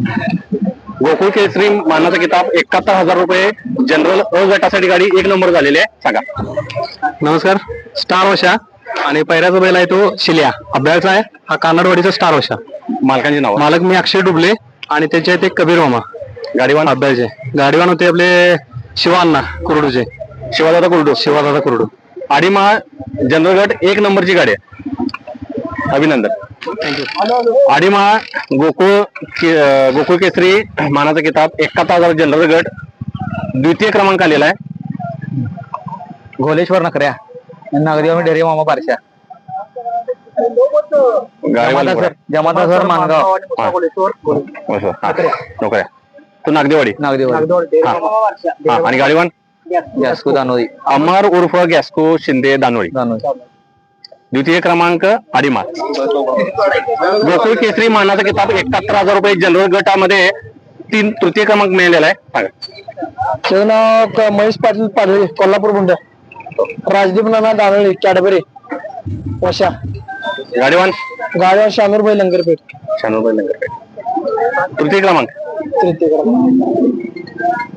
गोकुळ केसरी मानाचा किताब एकाहत्तर हजार रुपये. जनरल अ गटासाठी गाडी एक नंबर झालेली आहे. सांगा. नमस्कार. स्टार वशा आणि पहिल्याचा बैल आहे तो शिल्या. अभ्यास आहे. हा कानडवाडीचा स्टार वशा. मालकांची नाव. मालक मी अक्षय डुबले आणि त्याचे ते कबीर मामा. गाडीवान? अभ्यासचे गाडीवान होते आपले शिवान्ना कुरडूचे. शिवादादा कुरडू. शिवादादा कुरडू. आडिमा जनरल गट एक नंबरची गाडी आहे. अभिनंदन. आडिमा गोकुळ गोकुळ केसरी मानाचा किताब एकाहत्तर हजार जनरल गट द्वितीय क्रमांक आलेला आहे. घोलेश्वर नकऱ्या नागदेव डेरे मामा सर जमाता सर मानगाव. सर. नको आहे. तो नागदेवाडी? नागदेव. हा, आणि गाडीवान? जास्कू दानोदी अमर उर्फ गॅस्को शिंदे दानोळी. दानोदी द्वितीय क्रमांक आडिमा गोकुळ केसरी मानाचा किताब एकाहत्तर हजार रुपये जनरल गटामध्ये तीन तृतीय क्रमांक मिळालेला आहे. त्याचं नाव महेश पाटील पाडळी कोल्हापूर बुंड. राजदीप नाना दानोळी कॅडबरी. वशा गाडीवान? गाड्या शामीरबाई लंगरपेठ. शानूरबाई लंगरपेठ. तृतीय क्रमांक. तृतीय क्रमांक.